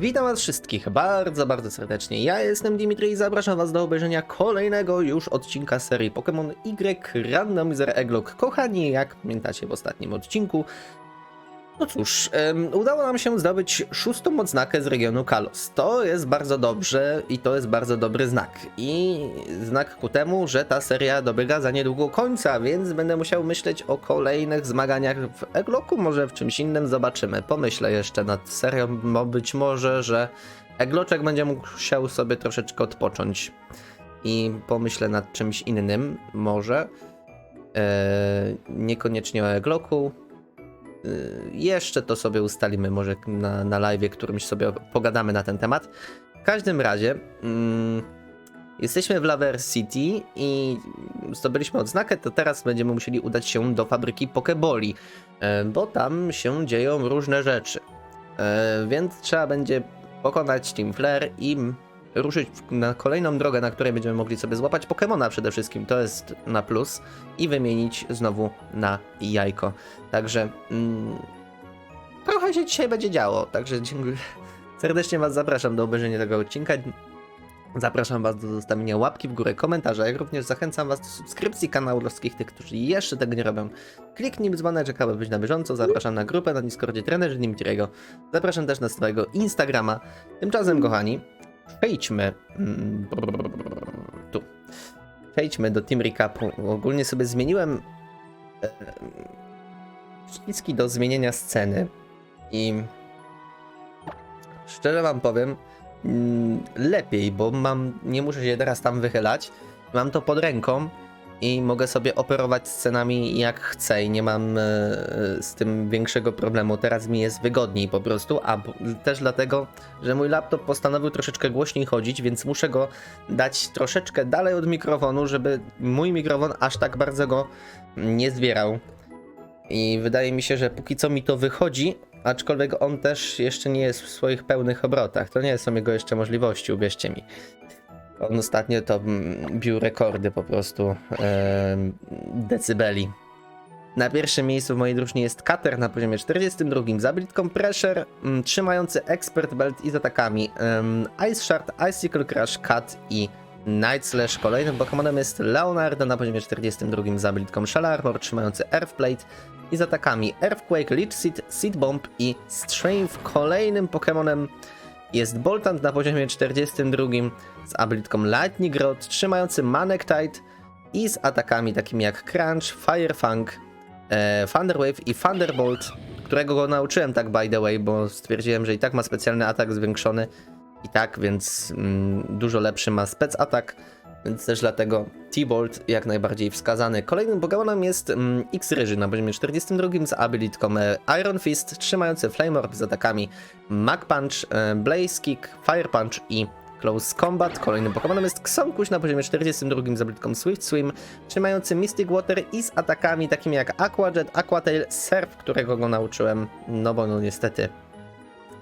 Witam was wszystkich bardzo, bardzo serdecznie. Ja jestem Dimitri i zapraszam was do obejrzenia kolejnego już odcinka serii Pokémon Y Randomizer Egglok. Kochani, jak pamiętacie w ostatnim odcinku, no cóż, em, udało nam się zdobyć szóstą odznakę z regionu Kalos. To jest bardzo dobrze i to jest bardzo dobry znak. I znak ku temu, że ta seria dobiega za niedługo końca, więc będę musiał myśleć o kolejnych zmaganiach w Egloku, może w czymś innym zobaczymy. Pomyślę jeszcze nad serią, bo być może, że Egloczek będzie musiał sobie troszeczkę odpocząć. I pomyślę nad czymś innym, może. Eee, niekoniecznie o Egloku, jeszcze to sobie ustalimy, może na, na live, którymś sobie pogadamy na ten temat. W każdym razie, mm, jesteśmy w Laver City i zdobyliśmy odznakę, to teraz będziemy musieli udać się do fabryki Pokeboli, e, bo tam się dzieją różne rzeczy. E, więc trzeba będzie pokonać Team Flare i ruszyć na kolejną drogę, na której będziemy mogli sobie złapać Pokemona przede wszystkim, to jest na plus, i wymienić znowu na jajko. Także mm, trochę się dzisiaj będzie działo, także dziękuję. Serdecznie Was zapraszam do obejrzenia tego odcinka. Zapraszam Was do zostawienia łapki w górę, komentarza, jak również zachęcam Was do subskrypcji kanału wszystkich tych, którzy jeszcze tego nie robią. Kliknij dzwoneczek, aby być na bieżąco. Zapraszam na grupę na Discordzie trenerzy Dimitriego. Zapraszam też na swojego Instagrama. Tymczasem, kochani, przejdźmy mm, tu. Przejdźmy do Team Recapu. Ogólnie sobie zmieniłem e, przyciski do zmienienia sceny i szczerze wam powiem, mm, lepiej, bo mam, nie muszę się teraz tam wychylać, mam to pod ręką i mogę sobie operować scenami jak chcę i nie mam e, z tym większego problemu. Teraz mi jest wygodniej po prostu, a też dlatego, że mój laptop postanowił troszeczkę głośniej chodzić, więc muszę go dać troszeczkę dalej od mikrofonu, żeby mój mikrofon aż tak bardzo go nie zbierał. I wydaje mi się, że póki co mi to wychodzi, aczkolwiek on też jeszcze nie jest w swoich pełnych obrotach. To nie są jego jeszcze możliwości, uwierzcie mi. On ostatnio to mm, bił rekordy po prostu em, decybeli. Na pierwszym miejscu w mojej drużynie jest Kater na poziomie 42, Zabritką Pressure, mm, trzymający Expert Belt i z atakami em, Ice Shard, Icicle Crush, Cut i Night Slash. Kolejnym Pokémonem jest Leonardo na poziomie 42, Zabritką Shell Armor, trzymający Earthplate i z atakami Earthquake, Leech Seed, Seed Bomb i Strength. Kolejnym Pokémonem jest Boltant na poziomie 42 z abilitką Lightning Rod, trzymający Manectite i z atakami takimi jak Crunch, Fire Fang, e, Thunderwave i Thunderbolt, którego go nauczyłem tak by the way, bo stwierdziłem, że i tak ma specjalny atak zwiększony i tak, więc mm, dużo lepszy ma spec atak, więc też dlatego T-Bolt jak najbardziej wskazany. Kolejnym Pokémonem jest mm, X-Ryży na poziomie 42 z abilitką e, Iron Fist, trzymający Flame Orb z atakami Mag Punch, e, Blaze Kick, Fire Punch i Close Combat. Kolejnym Pokémonem jest Ksonkuś na poziomie 42 z abilitką Swift Swim, trzymający Mystic Water i z atakami takimi jak Aqua Jet, Aqua Tail, Surf, którego go nauczyłem, no bo no niestety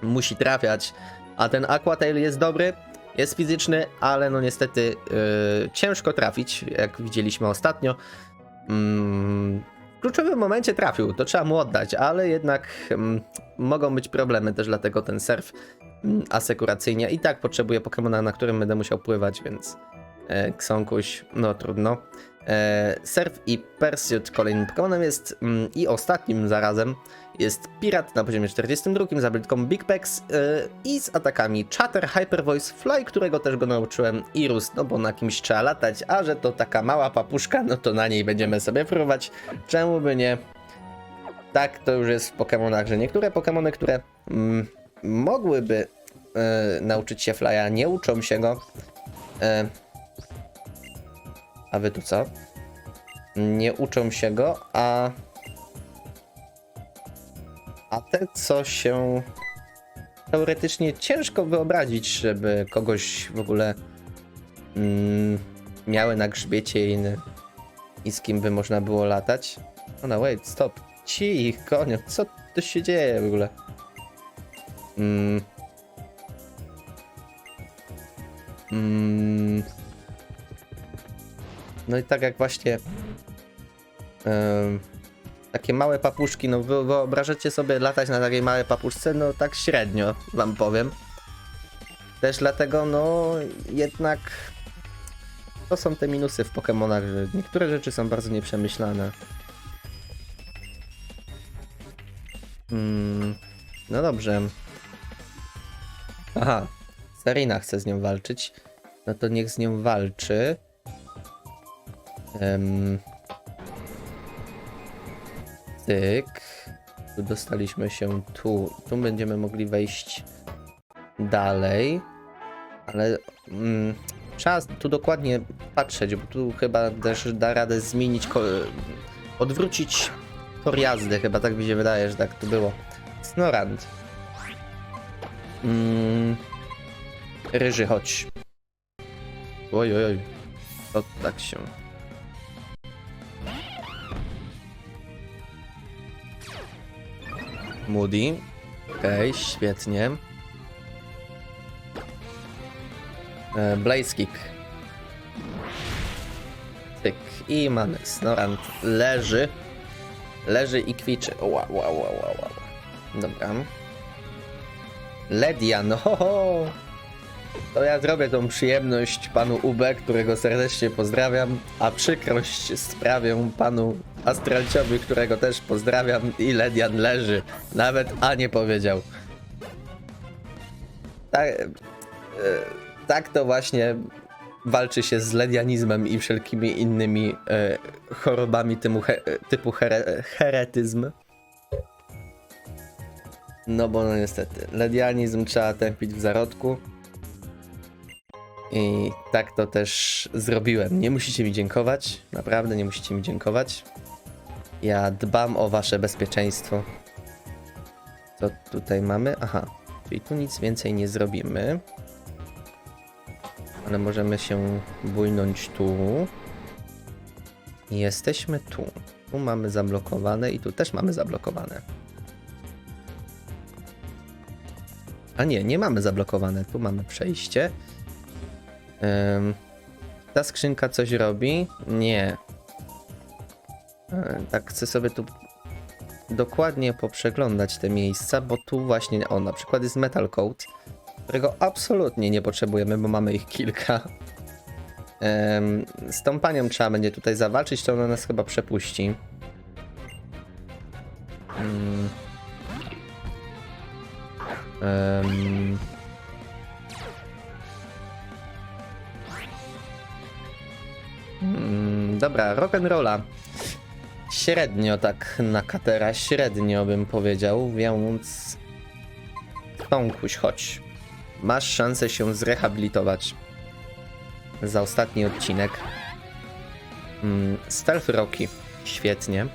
musi trafiać, a ten Aqua Tail jest dobry, jest fizyczny, ale no niestety yy, ciężko trafić, jak widzieliśmy ostatnio. Mm, w kluczowym momencie trafił, to trzeba mu oddać, ale jednak mm, mogą być problemy też dlatego ten surf mm, asekuracyjnie i tak potrzebuję Pokemona, na którym będę musiał pływać, więc e, Ksonkuś, no trudno. E, surf i Pursuit kolejnym Pokemonem jest mm, i ostatnim zarazem jest Pirat na poziomie 42 z abilitką Big Pex e, i z atakami Chatter, Hyper Voice, Fly, którego też go nauczyłem i Roost, no bo na kimś trzeba latać, a że to taka mała papuszka, no to na niej będziemy sobie próbować. Czemu by nie? Tak to już jest w Pokemonach, że niektóre Pokemony, które mm, mogłyby e, nauczyć się Fly'a, nie uczą się go. E, a wy tu co? Nie uczą się go, a. A te, co się. Teoretycznie ciężko wyobrazić, żeby kogoś w ogóle mm, miały na grzbiecie i, i z kim by można było latać. Oh no, wait, stop. Cich, konio, co tu się dzieje w ogóle? Mm. Mm. No i tak jak właśnie. em, Takie małe papuszki, no wy- wyobrażacie sobie latać na takiej małej papuszce? No tak średnio, wam powiem. Też dlatego, no jednak to są te minusy w Pokémonach, że niektóre rzeczy są bardzo nieprzemyślane. Mm, no dobrze. Aha, Serena chce z nią walczyć. No to niech z nią walczy. Em, Tyk. Dostaliśmy się tu. Tu będziemy mogli wejść dalej. Ale mm, trzeba tu dokładnie patrzeć, bo tu chyba też da radę zmienić, odwrócić tor jazdy. Chyba tak mi się wydaje, że tak tu było. Snorant. Mm, ryży, chodź. Oj, oj, oj. To tak się. Moody. Okej, świetnie. E, Blaze Kick. Tyk. I mamy. Snorant leży. Leży i kwiczy. Ła, ła, ła, ła, ła. Dobra. Ledian, ho, ho. To ja zrobię tą przyjemność panu UB, którego serdecznie pozdrawiam, a przykrość sprawię panu Astralciowi, którego też pozdrawiam i Ledian leży. Nawet A nie powiedział. Tak, e, tak to właśnie walczy się z ledianizmem i wszelkimi innymi e, chorobami typu, he, typu here, heretyzm. No bo no niestety, ledianizm trzeba tępić w zarodku. I tak to też zrobiłem. Nie musicie mi dziękować, naprawdę nie musicie mi dziękować. Ja dbam o wasze bezpieczeństwo. Co tutaj mamy? Aha, czyli tu nic więcej nie zrobimy. Ale możemy się bójnąć tu. I Jesteśmy tu. Tu mamy zablokowane i tu też mamy zablokowane. A nie, nie mamy zablokowane. Tu mamy przejście. Ta skrzynka coś robi? Nie. E, Tak chcę sobie tu dokładnie poprzeglądać te miejsca, bo tu właśnie, o na przykład jest Metal Coat, którego absolutnie nie potrzebujemy, bo mamy ich kilka. Z tą panią trzeba będzie tutaj zawalczyć, to ona nas chyba przepuści. Mm. Em, dobra, rock'n'rolla. Średnio tak na katera, średnio bym powiedział, więc... Tomkuś, chodź. Masz szansę się zrehabilitować. Za ostatni odcinek. Mm, Stealth Rocky. Świetnie.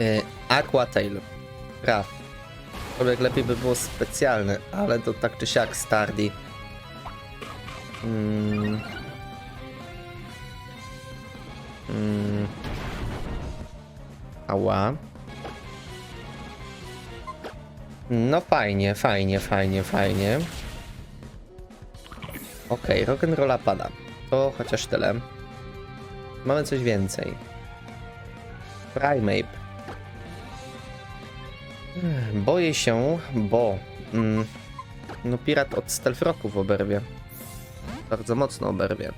Y, Aqua Tail. Praw. Lepiej by było specjalne, ale to tak czy siak Stardy. Mm. Mm. Ała. No fajnie, fajnie, fajnie, fajnie. Okej, okay, rock'n'rolla pada. To chociaż tyle. Mamy coś więcej. Primeape. Boję się, bo... Mm, no pirat od stealth rocków oberwie. Bardzo mocno oberwie.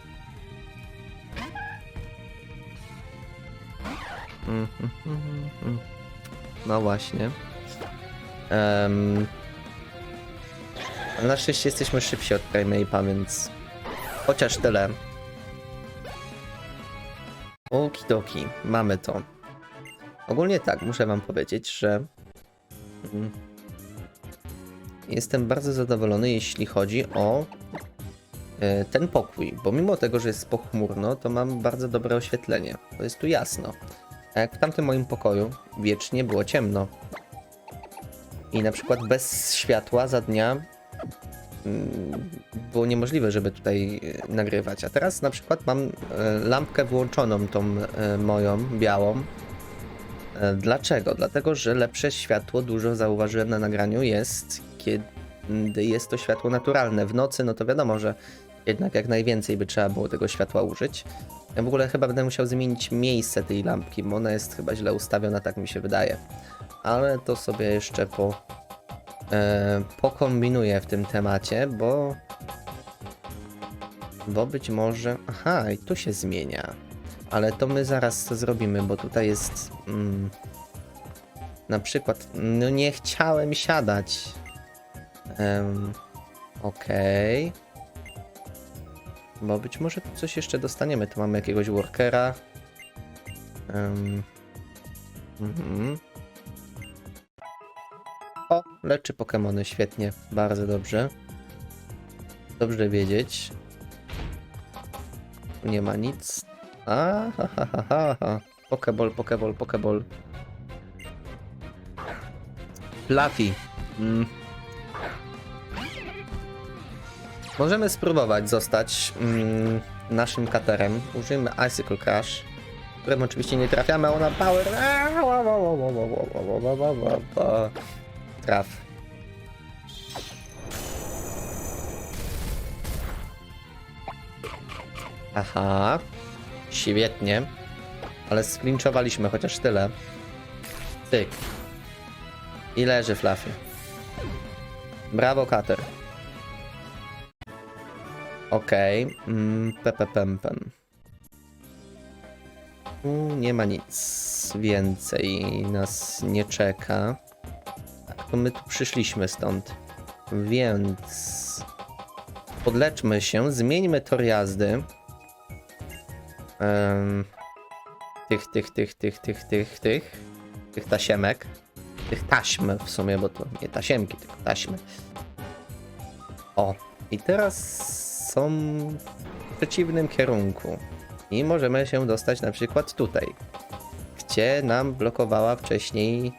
Mm. No właśnie. Ale na szczęście jesteśmy szybsi od Primeape'a, więc chociaż tyle. Okidoki, mamy to. Ogólnie tak, muszę wam powiedzieć, że mm, jestem bardzo zadowolony, jeśli chodzi o e, ten pokój, bo mimo tego, że jest pochmurno, to mam bardzo dobre oświetlenie. To jest tu jasno. A jak w tamtym moim pokoju wiecznie było ciemno. I na przykład bez światła za dnia mm, było niemożliwe, żeby tutaj e, nagrywać. A teraz na przykład mam e, lampkę włączoną, tą e, moją białą. E, Dlaczego? Dlatego, że lepsze światło, dużo zauważyłem na nagraniu, jest kiedy jest to światło naturalne. W nocy, no to wiadomo, że Jednak jak najwięcej by trzeba było tego światła użyć. Ja w ogóle chyba będę musiał zmienić miejsce tej lampki, bo ona jest chyba źle ustawiona, tak mi się wydaje. Ale to sobie jeszcze po, e, pokombinuję w tym temacie, bo bo być może... Aha, i tu się zmienia. Ale to my zaraz to zrobimy, bo tutaj jest... Mm, na przykład... No nie chciałem siadać. Um, Okej. Bo być może coś jeszcze dostaniemy. Tu mamy jakiegoś workera. Um, mhm. O, leczy Pokemony, świetnie, bardzo dobrze. Dobrze wiedzieć. Tu nie ma nic. A, ha, ha, ha, ha. Pokeball, pokeball, pokeball. Fluffy. Mm. Możemy spróbować zostać mm, naszym katerem. Użyjmy Icicle Crash, którym oczywiście nie trafiamy, ona power. Traf. Aha. Świetnie. Ale sklinczowaliśmy chociaż tyle. Tyk. I leży Fluffy. Brawo, Kater. Okej. Okay. Mm, pepe pem. Tu nie ma nic więcej. Nas nie czeka. Tak, to my tu przyszliśmy stąd. Więc... Podleczmy się, zmieńmy tor jazdy. Um, tych, tych, tych, tych, tych, tych, tych. Tych tasiemek. Tych taśm w sumie, bo to nie tasiemki, tylko taśmy. O, i teraz są w przeciwnym kierunku. I możemy się dostać na przykład tutaj, gdzie nam blokowała wcześniej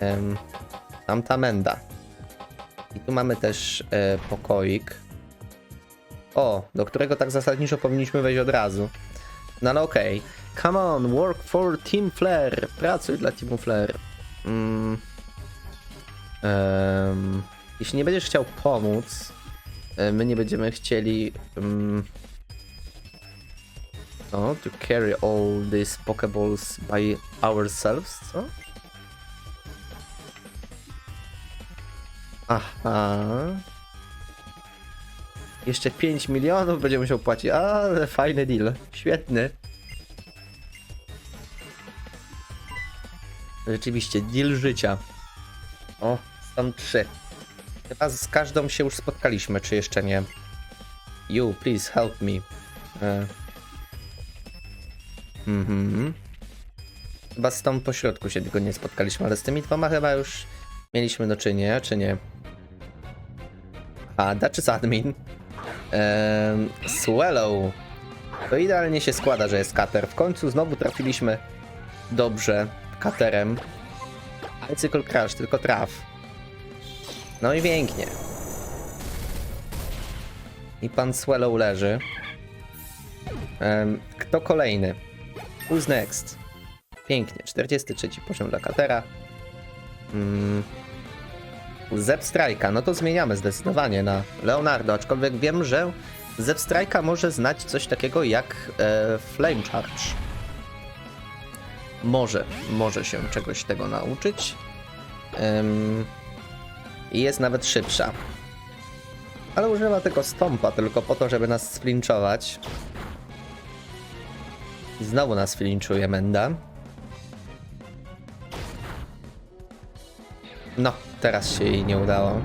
em, tamta menda. I tu mamy też e, pokoik. O, do którego tak zasadniczo powinniśmy wejść od razu. No ale okej. Come on, work for Team Flare. Pracuj dla Teamu Flare. Mm. Jeśli nie będziesz chciał pomóc, my nie będziemy chcieli. Um, to carry all these Pokeballs by ourselves, co? Aha. Jeszcze 5 milionów będzie musiał płacić. Ale fajny deal. Świetny. Rzeczywiście, deal życia. O, są trzy. Chyba z każdą się już spotkaliśmy, czy jeszcze nie? You, please help me. E. Mhm. Chyba z tą pośrodku się tylko nie spotkaliśmy, ale z tymi dwoma chyba już mieliśmy do czynienia, czy nie? A, Dutch admin. Ehm, Swallow. To idealnie się składa, że jest kater. W końcu znowu trafiliśmy dobrze katerem. Icicle Crash, tylko traf. No i pięknie. I pan Swallow leży. Em, kto kolejny? Who's next? Pięknie, 43 poziom dla katera. Mm. No to zmieniamy zdecydowanie na Leonardo, aczkolwiek wiem, że Zep Strike'a może znać coś takiego jak e, Flame Charge. Może, może się czegoś tego nauczyć. Ym, I jest nawet szybsza. Ale używa tego stompa tylko po to, żeby nas sflinczować. I znowu nas flinczuje Menda. No, teraz się jej nie udało.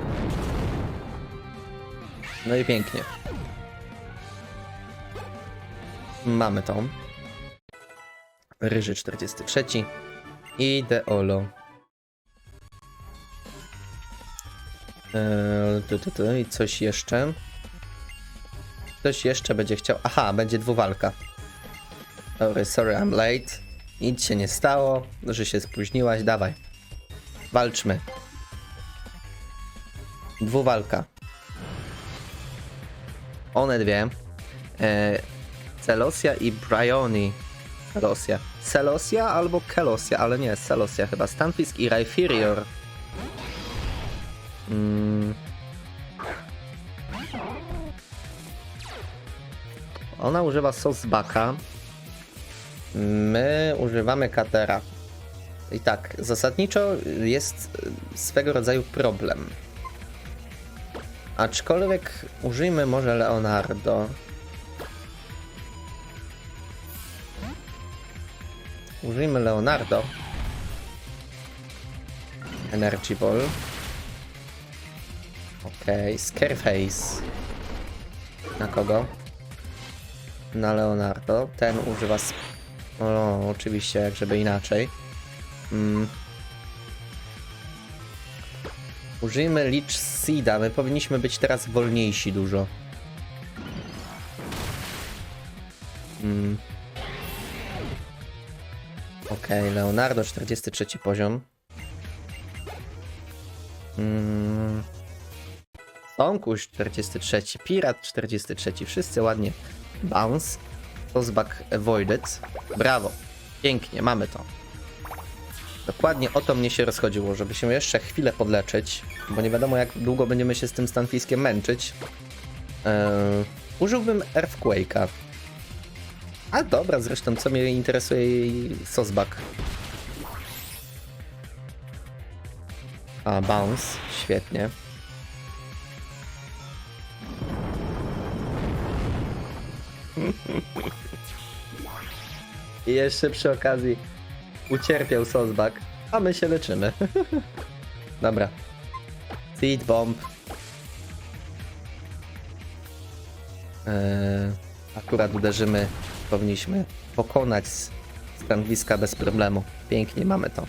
No i pięknie. Mamy tą. Ryży 43. I Eee, tu, tu, tu. I coś jeszcze. Ktoś jeszcze będzie chciał. Aha, będzie dwuwalka. Sorry, sorry, I'm late. Nic się nie stało, że się spóźniłaś. Dawaj. Walczmy. Dwuwalka. One dwie. E, Celosia i Bryony. Celosia. Celosia albo Kelosia, ale nie, Celosia chyba. Stunfisk i Rhyperior. Mm. Ona używa sosbaka. My używamy katera. I tak, zasadniczo jest swego rodzaju problem. Aczkolwiek użyjmy może Leonardo. Użyjmy Leonardo. Energy Ball. Okej, Scareface. Na kogo? Na Leonardo. Ten używa. Sp- oczywiście, jak żeby inaczej. Mm. Użyjmy Leech Seeda. My powinniśmy być teraz wolniejsi dużo. Mm. Okej, Leonardo 43 poziom. Mm. Sąkuś 43, Pirat 43, wszyscy ładnie. Bounce. Tossback Avoided. Brawo. Pięknie, mamy to. Dokładnie o to mnie się rozchodziło, żeby się jeszcze chwilę podleczyć, bo nie wiadomo jak długo będziemy się z tym Stanfiskiem męczyć. Eee, użyłbym Earthquake'a. A dobra, zresztą co mnie interesuje Sosbak. A, Bounce, świetnie. I jeszcze przy okazji ucierpiał Sosbak, a my się leczymy. Dobra. Seed Bomb. Eee, akurat uderzymy, powinniśmy pokonać stanowiska bez problemu. Pięknie mamy to.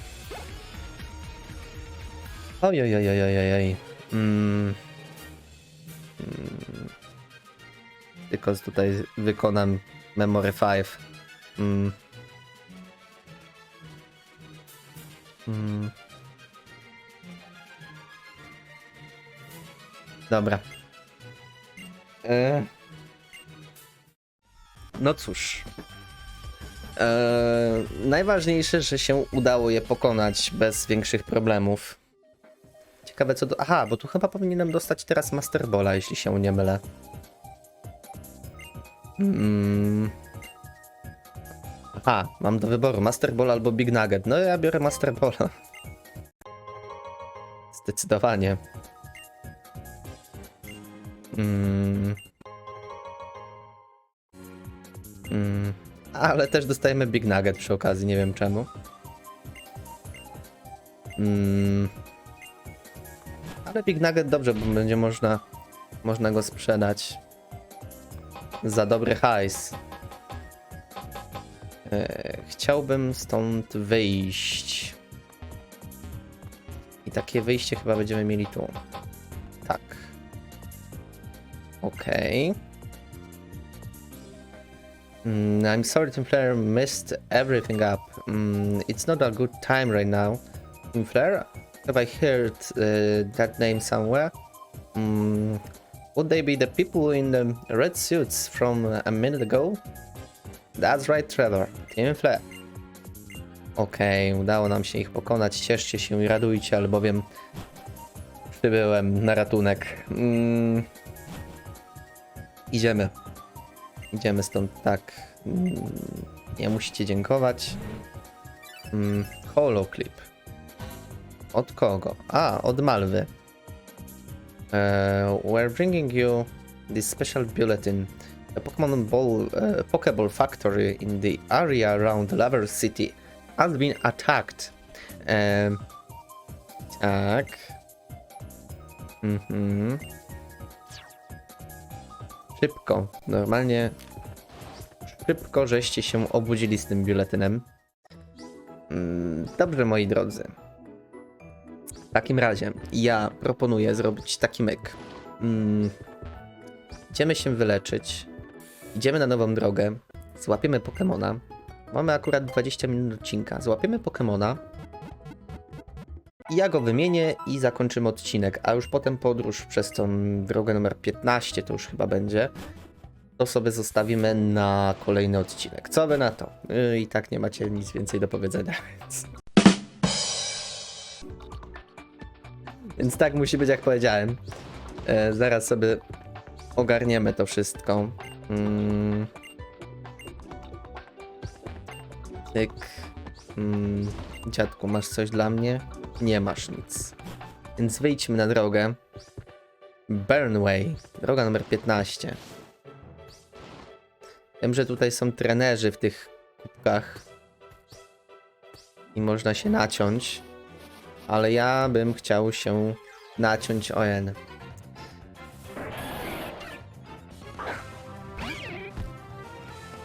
Oj, oj, oj, oj, oj, oj. Mm. Mm. Tylko tutaj wykonam Memory 5. Mm. Mm. Dobra. E... No cóż. E... Najważniejsze, że się udało je pokonać bez większych problemów. Ciekawe co do... Aha, bo tu chyba powinienem dostać teraz Master Balla, jeśli się nie mylę. Mm. Aha, mam do wyboru Master Ball albo Big Nugget. No ja biorę Master Balla. Zdecydowanie. Mm. Mm. Ale też dostajemy Big Nugget przy okazji, nie wiem czemu. Mm. Ale Big Nugget dobrze, bo będzie można, można go sprzedać za dobry hajs. E, chciałbym stąd wyjść. I takie wyjście chyba będziemy mieli tu. Tak. Okej. Mm, I'm sorry, Team Flare messed everything up. Mm, it's not a good time right now. Team Flare, have I heard uh, that name somewhere? Mm, would they be the people in the red suits from a minute ago? That's right, Trevor. Team Flare. Okej, udało nam się ich pokonać. Cieszcie się i radujcie, albowiem przybyłem na ratunek. Mm. Idziemy. Idziemy stąd tak. Mm. Nie musicie dziękować. Mm. Holoclip. Od kogo? A, od Malwy. Uh, we're bringing you this special bulletin. The Pokemon Ball, uh, Pokeball factory in the area around Lover City has been attacked. Um, tak. Mhm. Szybko. Normalnie szybko żeście się obudzili z tym biuletynem. Mm, Dobrze, moi drodzy. Takim razie ja proponuję zrobić taki myk. Mm, Idziemy się wyleczyć. Idziemy na nową drogę. Złapiemy Pokemona. Mamy akurat 20 minut odcinka. Złapiemy Pokemona. I ja go wymienię i zakończymy odcinek. A już potem podróż przez tą drogę numer 15 to już chyba będzie. To sobie zostawimy na kolejny odcinek. Co wy na to? Yy, I tak nie macie nic więcej do powiedzenia, więc... Więc tak musi być, jak powiedziałem. E, zaraz sobie ogarniemy to wszystko. Mm. Tyk. Mm. Dziadku, masz coś dla mnie? Nie masz nic. Więc wyjdźmy na drogę. Burnway, droga numer 15. Wiem, że tutaj są trenerzy w tych kubkach. I można się naciąć. Ale ja bym chciał się naciąć o N.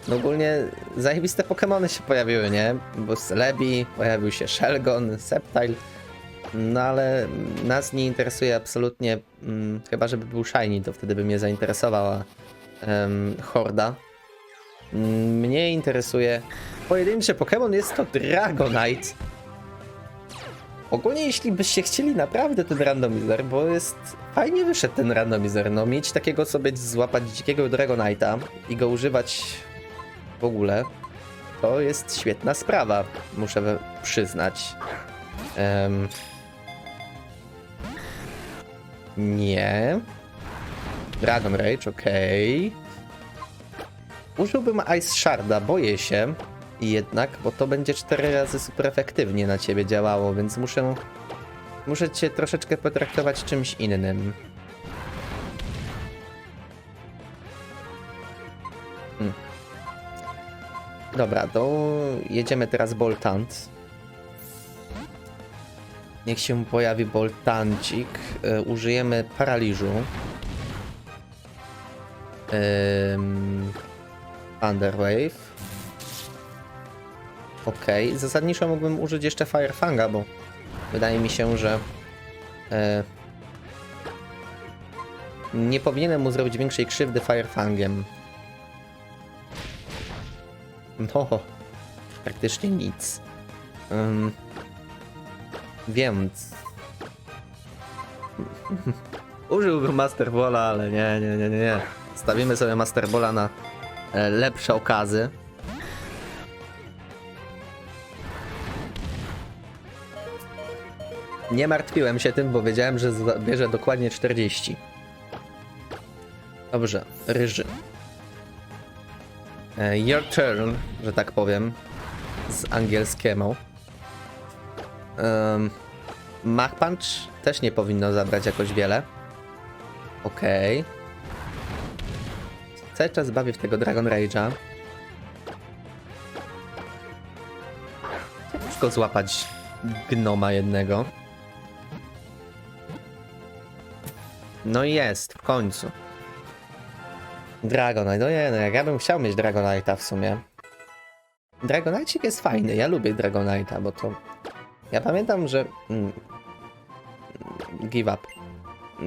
No ogólnie zajebiste Pokémony się pojawiły, nie? Bo Celebi, pojawił się Shelgon, Sceptile. No ale nas nie interesuje absolutnie, mm, chyba żeby był Shiny, to wtedy by mnie zainteresowała em, Horda. Mm, Mnie interesuje pojedynczy Pokémon, jest to Dragonite. Ogólnie jeśli byście chcieli naprawdę ten randomizer, bo jest fajnie wyszedł ten randomizer, no mieć takiego sobie złapać dzikiego Dragonite'a i go używać w ogóle, to jest świetna sprawa, muszę przyznać. Em, nie. Dragon Rage, okej. Użyłbym Ice Sharda, boję się jednak, bo to będzie 4 razy super efektywnie na ciebie działało, więc muszę muszę cię troszeczkę potraktować czymś innym. Hmm. Dobra, to jedziemy teraz Boltant. Niech się pojawi Boltancik. E, użyjemy paraliżu. Thunderwave. Okej, zasadniczo mógłbym użyć jeszcze Firefanga, bo wydaje mi się, że e, nie powinienem mu zrobić większej krzywdy Firefangiem. No, praktycznie nic. Ym, więc użyłbym Master Balla, ale nie, nie, nie, nie, nie. Stawimy sobie Master Balla na e, lepsze okazy. Nie martwiłem się tym, bo wiedziałem, że zabierze dokładnie 40. Dobrze, ryży. E, Your turn, że tak powiem, z angielskiemu. Um, Mach Punch też nie powinno zabrać jakoś wiele. Okej. Cały czas bawię w tego Dragon Rage'a. Ciężko złapać gnoma jednego. No jest, w końcu. Dragonite, no nie, no jak ja bym chciał mieć Dragonite'a w sumie. Dragonite jest fajny, ja lubię Dragonite'a, bo to... Ja pamiętam, że... Mm, give up.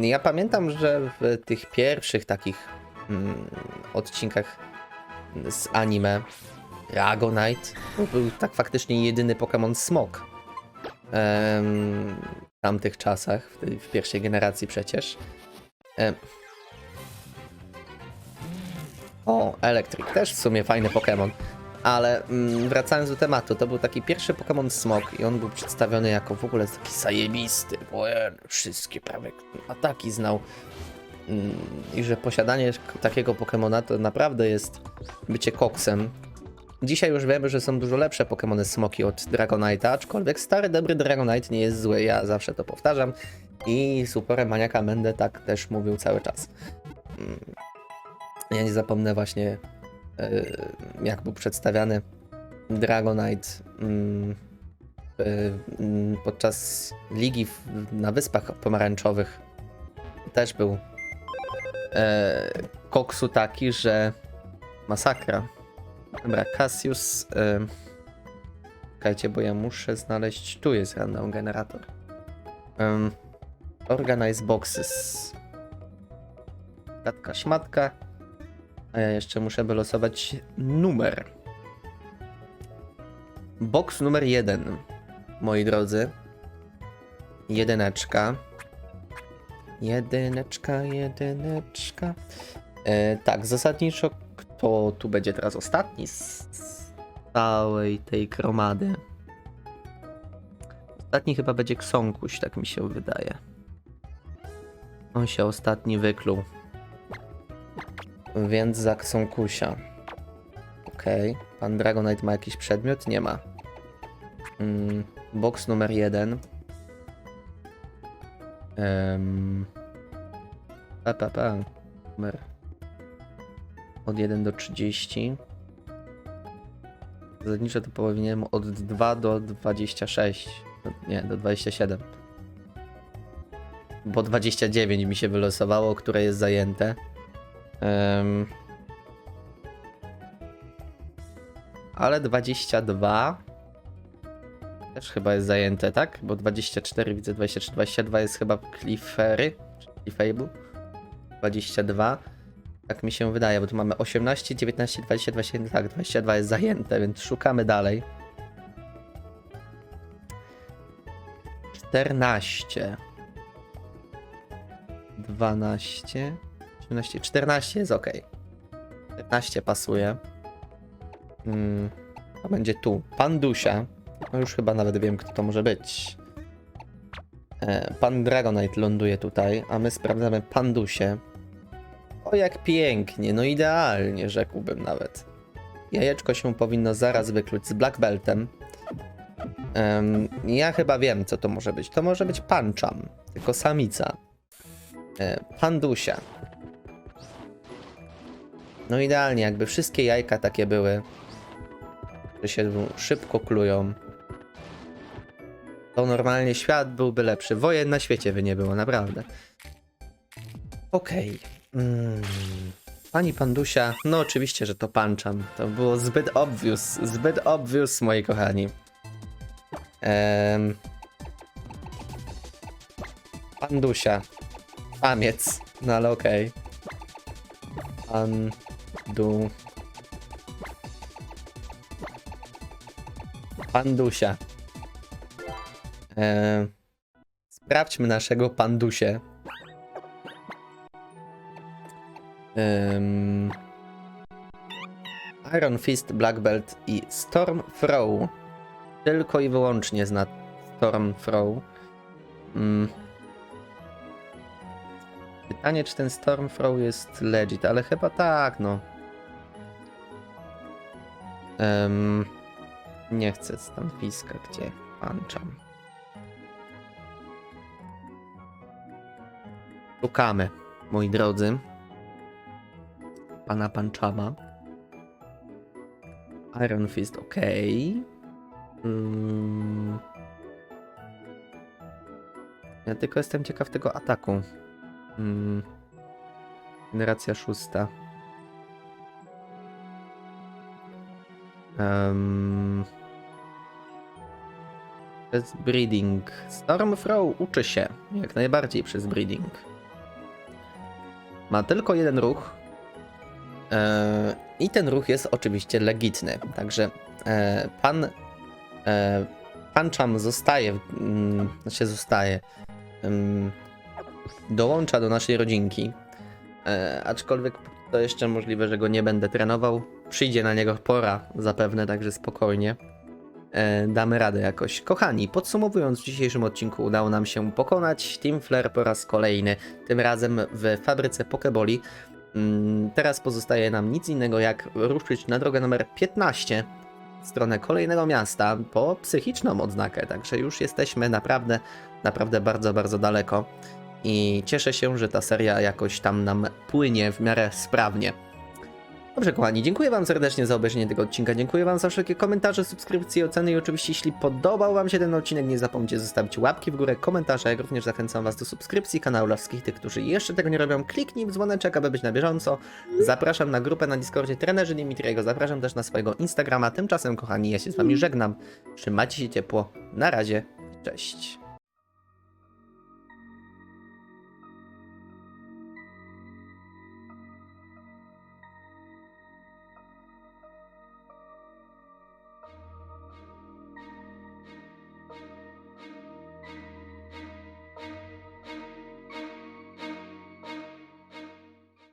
Ja pamiętam, że w tych pierwszych takich mm, odcinkach z anime Dragonite był tak faktycznie jedyny Pokémon Smok. Em, w tamtych czasach, w, tej, w pierwszej generacji przecież. Em. O, Electric, też w sumie fajny Pokémon. Ale mm, wracając do tematu, to był taki pierwszy Pokémon Smok i on był przedstawiony jako w ogóle taki zajebisty, bo e, wszystkie prawie ataki znał. Mm, I że posiadanie takiego Pokémona to naprawdę jest bycie koksem. Dzisiaj już wiemy, że są dużo lepsze Pokémony Smoki od Dragonite'a, aczkolwiek stary, dobry Dragonite nie jest zły, ja zawsze to powtarzam. I Super Maniaka będę tak też mówił cały czas. Mm. Ja nie zapomnę właśnie yy, jak był przedstawiany Dragonite mm, mm, podczas ligi na Wyspach Pomarańczowych. Też był e, koksu taki, że masakra. Dobra, Cassius. E, czekajcie, bo ja muszę znaleźć. Tu jest random generator. Um, organize boxes. Gatka szmatka. A ja jeszcze muszę wylosować numer. Box numer jeden, moi drodzy. Jedyneczka. Jedyneczka, jedyneczka. E, tak, zasadniczo kto tu będzie teraz ostatni z, z całej tej gromady? Ostatni chyba będzie Ksonkuś, tak mi się wydaje. On się ostatni wykluł. Więc za Ksonkusia. Okej, Pan Dragonite ma jakiś przedmiot? Nie ma. Mm, box numer jeden. Um, pa, pa, pa. Numer od 1 do 30. Zasadniczo to powinienem od 2 do 26. No, Nie, do 27. Bo 29 mi się wylosowało, które jest zajęte. Em, ale 22 też chyba jest zajęte, tak? Bo 24 widzę, 23, 22 jest chyba Cliffery, czy Cliffable. 22. Tak mi się wydaje, bo tu mamy 18, 19, 20, 21, tak, 22 jest zajęte, więc szukamy dalej. 14. 12. 18, 14 jest ok. 15 pasuje. Mm, to będzie tu. Pan Dusia. No już chyba nawet wiem, kto to może być. E, Pan Dragonite ląduje tutaj, a my sprawdzamy Pandusie. O, jak pięknie, no idealnie, rzekłbym nawet. Jajeczko się powinno zaraz wykluć z Black Beltem. Em, ja chyba wiem, co to może być. To może być Pancham, tylko samica. E, Pandusia. No idealnie, jakby wszystkie jajka takie były, że się szybko klują. To normalnie świat byłby lepszy. Wojen na świecie by nie było, naprawdę. Okej. Mm. Pani Pandusia, no oczywiście, że to Panczam. To było zbyt obvious, zbyt obvious, moi kochani. Em. Pandusia. Pamiec. No ale okej. Pandu... Pandusia. Em. Sprawdźmy naszego Pandusie. Ym... Iron Fist, Black Belt i Storm Throw. Tylko i wyłącznie zna Storm Throw. Ym... Pytanie, czy ten Storm Throw jest legit, ale chyba tak, no. Ym... Nie chcę stanowiska, gdzie panczam. Szukamy, moi drodzy pana Panchama. Iron Fist, ok. Mm. Ja tylko jestem ciekaw tego ataku. Mm. Generacja szósta. Um. Przez breeding. Stormthrow uczy się jak najbardziej przez breeding. Ma tylko jeden ruch, E, I ten ruch jest oczywiście legitny. Także e, pan e, zostaje, mm, znaczy zostaje, ym, dołącza do naszej rodzinki. E, aczkolwiek to jeszcze możliwe, że go nie będę trenował. Przyjdzie na niego pora zapewne, także spokojnie. E, damy radę jakoś. Kochani, podsumowując, w dzisiejszym odcinku udało nam się pokonać Team Flare po raz kolejny, tym razem w fabryce Pokeboli. Mm, Teraz pozostaje nam nic innego jak ruszyć na drogę numer 15 w stronę kolejnego miasta po psychiczną odznakę, także już jesteśmy naprawdę, naprawdę bardzo, bardzo daleko i cieszę się, że ta seria jakoś tam nam płynie w miarę sprawnie. Dobrze, kochani, dziękuję Wam serdecznie za obejrzenie tego odcinka. Dziękuję Wam za wszelkie komentarze, subskrypcje, oceny i oczywiście, jeśli podobał Wam się ten odcinek, nie zapomnijcie zostawić łapki w górę, komentarza, jak również zachęcam Was do subskrypcji kanału dla wszystkich tych, którzy jeszcze tego nie robią. Kliknij w dzwoneczek, aby być na bieżąco. Zapraszam na grupę na Discordzie Trenerzy Dimitriego, zapraszam też na swojego Instagrama. Tymczasem, kochani, ja się z Wami żegnam. Trzymajcie się ciepło. Na razie. Cześć.